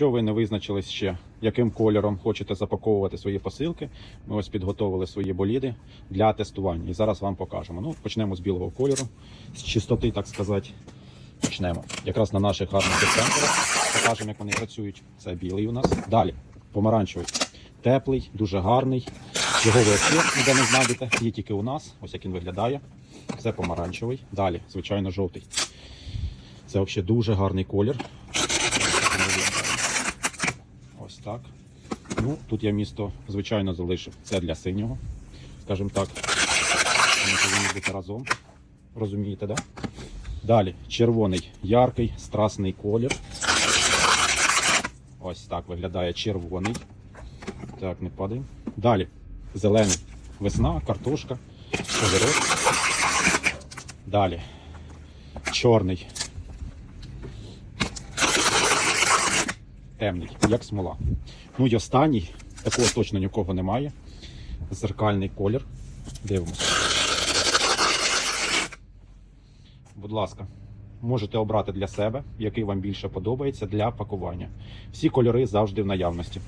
Якщо ви не визначились ще, яким кольором хочете запаковувати свої посилки, ми ось підготовили свої боліди для тестування. І зараз вам покажемо. Ну, почнемо з білого кольору, з чистоти, так сказати. Почнемо. Якраз на наших гарних децентерах покажемо, як вони працюють. Це білий у нас. Далі помаранчевий. Теплий, дуже гарний. Його ви взагалі ніде не знайдете. Є тільки у нас. Ось як він виглядає. Це помаранчевий. Далі, звичайно, жовтий. Це взагалі дуже гарний колір. Так. Ну, тут я місто, звичайно, залишив. Це для синього. Скажімо так. Вони повинні бути разом. Розумієте? Да? Далі червоний, яркий, страсний колір. Ось так виглядає червоний. Так, не падаємо. Далі зелений. Весна, картошка, огірок. Далі. Чорний. Темний, як смола. Ну і останній, такого точно нікого немає. Зеркальний колір. Дивимося. Будь ласка, можете обрати для себе, який вам більше подобається для пакування. Всі кольори завжди в наявності.